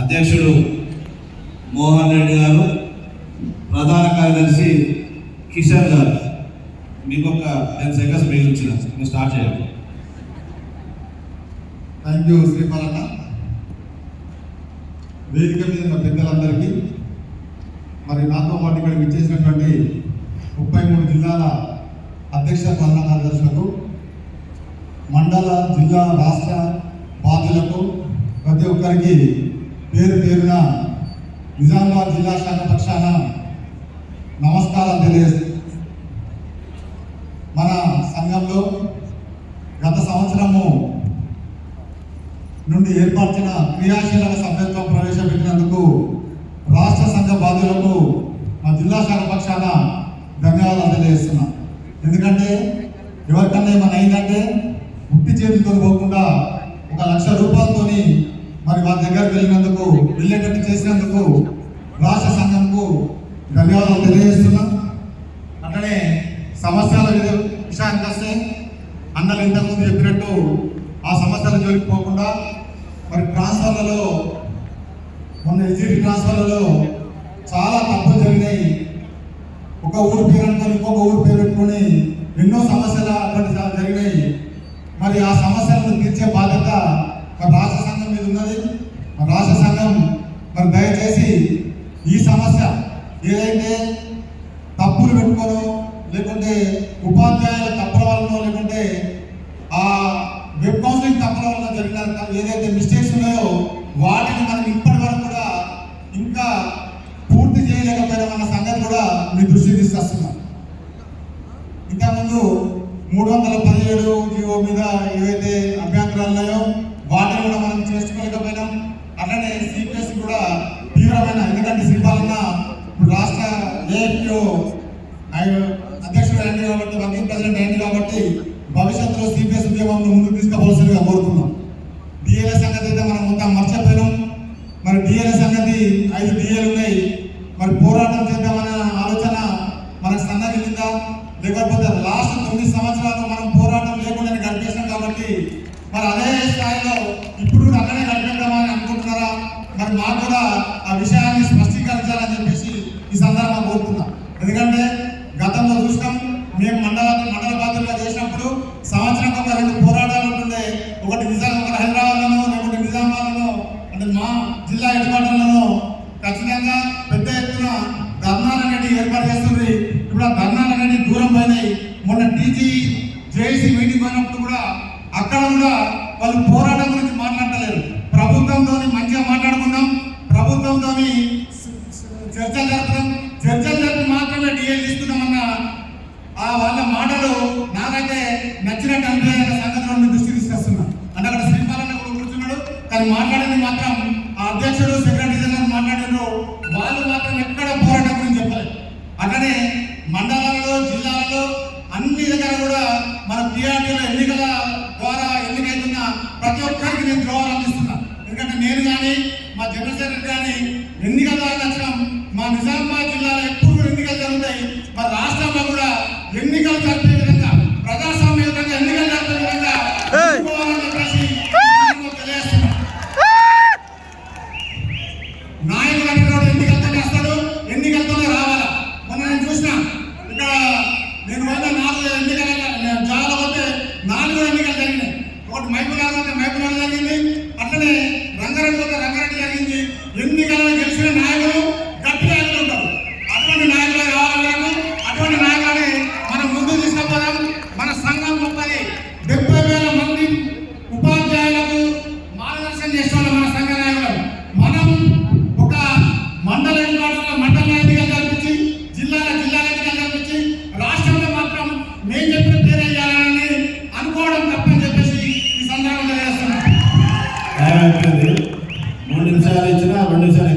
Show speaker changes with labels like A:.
A: అధ్యక్షుడు మోహన్ రెడ్డి గారు ప్రధాన కార్యదర్శి కిషన్ గారు. మీకు ఒక టెన్ సెకండ్స్ మిగిలించిన మీరు స్టార్ట్ చేయాలి
B: థ్యాంక్ యూ శ్రీపాలన్న. వేదిక మీద ఉన్న పెద్దలందరికీ మరి నాతో పాటు ఇక్కడికి విచ్చేసినటువంటి ముప్పై మూడు జిల్లాల అధ్యక్ష పాలనా కార్యదర్శులకు మండల జిల్లా రాష్ట్ర బాధ్యులకు ప్రతి ఒక్కరికి పేరు పేరున నిజామాబాద్ జిల్లా శాఖ పక్షాన నమస్కారం తెలియజేస్తుంది మన సంఘంలో గత సంవత్సరము నుండి ఏర్పరిచిన క్రియాశీలక సభ్యత్వం ప్రవేశపెట్టినందుకు రాష్ట్ర సంఘ బాధ్యులకు మా జిల్లా శాఖ పక్షాన ధన్యవాదాలు తెలియజేస్తున్నా. ఎందుకంటే ఎవరికన్నా ఏమైనా అయిందంటే ఉట్టి చేతితో పోకుండా ఒక లక్ష రూపాయలతోని మరి వాళ్ళ దగ్గరకు వెళ్ళినందుకు వెళ్ళేటట్టు చేసినందుకు రాష్ట్ర సంఘంకు ధన్యవాదాలు తెలియజేస్తున్నాం. అట్లనే సమస్యల విషయానికి వస్తే అన్నలు ఇంతకుముందు చెప్పినట్టు ఆ సమస్యల జోలికి పోకుండా మరి ట్రాన్స్ఫర్లలో మొన్న ఎస్జిటి ట్రాన్స్ఫర్లలో చాలా తప్పులు జరిగినాయి. ఒక ఊరు పేరు అనుకొని ఇంకొక ఊరు పేరు పెట్టుకొని ఎన్నో సమస్యలు అటువంటి జరిగినాయి. మరి ఆ సమస్యలను తీర్చే బాధ్యత ఒక రాష్ట్ర సంఘం మీద ఉన్నది. రాష్ట్ర సంఘం మరి దయచేసి ఈ సమస్య ఏదైతే తప్పులు పెట్టుకోను లేకుంటే ఉపాధ్యాయుల తప్పుల వలన లేకుంటే ఆ వెబ్ కౌన్సిలింగ్ తప్పుల వలన జరిగిన ఏదైతే మిస్టేక్స్ ఉన్నాయో వాటిని మనం ఇప్పటి వరకు కూడా ఇంకా పూర్తి చేయలేకపోయిన సంగతి కూడా మీ దృష్టికి తీసుకొస్తున్నాం. ఇంతకుముందు మూడు వందల పదిహేడు జీవో మీద ఏవైతే అభ్యంతరాలు ఉన్నాయో వాటిని కూడా మనం చేసుకోలేకపోయినాం. అట్లనే సిపిఎస్ కూడా తీవ్రమైన ఎందుకంటే శ్రీపాలన ఇప్పుడు రాష్ట్ర ఏఎఫ్ఓ అధ్యక్షుడు అయింది కాబట్టి వర్కింగ్ ప్రెసిడెంట్ అయింది కాబట్టి భవిష్యత్తులో సిపిఎస్ ఉద్యమంలో ముందుకు తీసుకోవాల్సిందిగా కోరుతున్నాం. డిఎల్ఎస్ సంగతి అయితే మనం మొత్తం మర్చిపోయినాం. మరి డిఎల్ఎస్ సంగతి ఐదు డిఏలు ఉన్నాయి. మరి పోరాటం చేద్దామనే ఆలోచన మనకు సన్నగిలిందా లేకపోతే లాస్ట్ తొమ్మిది సంవత్సరాలు మనం పోరాటం లేకుండా గడిపేసాం కాబట్టి మరి అదే స్థాయిలో ఇప్పుడు కూడా అక్కడే గడిపేద్దామని అనుకుంటున్నారా మరి మాకు కూడా ఆ విషయాన్ని స్పష్టీకరించాలని చెప్పేసి ఈ సందర్భంగా కోరుతున్నాం. ఎందుకంటే గతంలో చూసినాం మేము మండల మండల బాధ్యులుగా చేసినప్పుడు సంవత్సరం ఒక రెండు పోరాటాలు ఉంటుండే. ఒకటి నిజాం ఒకటి హైదరాబాద్లోనో ఒకటి నిజామాబాద్లోనో అంటే మా జిల్లా హెడ్ ఖచ్చితంగా పెద్ద ఎత్తున ధర్నాలు అనేది ఏర్పాటు చేస్తుంది ఇప్పుడు ఆ ధర్నాలు అనేది దూరం పోయినాయి. మొన్న టీజీ జేఏసీ మీటింగ్ పోయినప్పుడు కూడా అక్కడ కూడా వాళ్ళు పోరాటం గురించి మాట్లాడారు ఆ వాళ్ళ మాటలు నాకైతే నచ్చినట్టు అనిపించిన సంగతిలో దృష్టి తీసుకొస్తున్నా. అంటే అక్కడ శ్రీపాలన్న కూడా కూర్చున్నాడు. కానీ మాట్లాడింది మాత్రం ఆ అధ్యక్షుడు సెక్రటరీ జనరల్ మాట్లాడారు వాళ్ళు మాత్రం ఎక్కడ పోరాటం గురించి చెప్పలేదు. అట్లనే మండలాల్లో జిల్లాలలో అన్ని దగ్గర కూడా మన టీఆర్టీల ఎన్నికల ద్వారా ఎన్నికైతున్న ప్రతి ఒక్కరికి నేను ద్రోహాలు అందిస్తున్నా. ఎందుకంటే నేను కానీ మా జనరల్ సెక్రటరీ కానీ ఎన్నికల ద్వారా మా నిజామాబాద్ జిల్లాలో ఎప్పుడు కూడా ఎన్నికలు జరుగుతాయి మా రాష్ట్రంలో కూడా ఎన్నికలు జరిపే విధంగా ప్రజాస్వామ్యతంగా ఎన్నికలు జరిపే విధంగా ఎన్నికలతోనే వస్తాడు ఎన్నికలతోనే రావాలా? మొన్న నేను చూసిన ఇక్కడ నేను వల్ల నాలుగు ఎన్నికల నేను చాలా పోతే నాలుగు ఎన్నికలు జరిగినాయి. ఒకటి మైపునాడు పోతే మైపునాడు జరిగింది అట్లనే రంగారెడ్డి పోతే రంగారెడ్డి జరిగింది. ఎన్నికలలో గెలిచిన నాయకులు గట్టిగా ఎన్నుకుంటారు అటువంటి నాయకులు కావాలి మనకు అటువంటి నాయకులని మనం ముందుకు తీసుకుపోదాం మన సంఘం ముప్పై డెబ్బై వేల మంది ఉపాధ్యాయులకు మార్గదర్శనం చేస్తున్న మన సంఘ నాయకులు. మనం ఒక మండల ఎన్నికల్లో మండల ఎన్నికలు కల్పించి జిల్లాల జిల్లా ఎన్నికలు కల్పించి రాష్ట్రంలో మాత్రం నేను చెప్పిన పేరే చేయాలని అనుకోవడం తప్పని చెప్పేసి ఈ సందర్భంగా
A: చేస్తున్నాను రెండు నిమిషాలు ఇచ్చినా
B: రెండు నిమిషాలు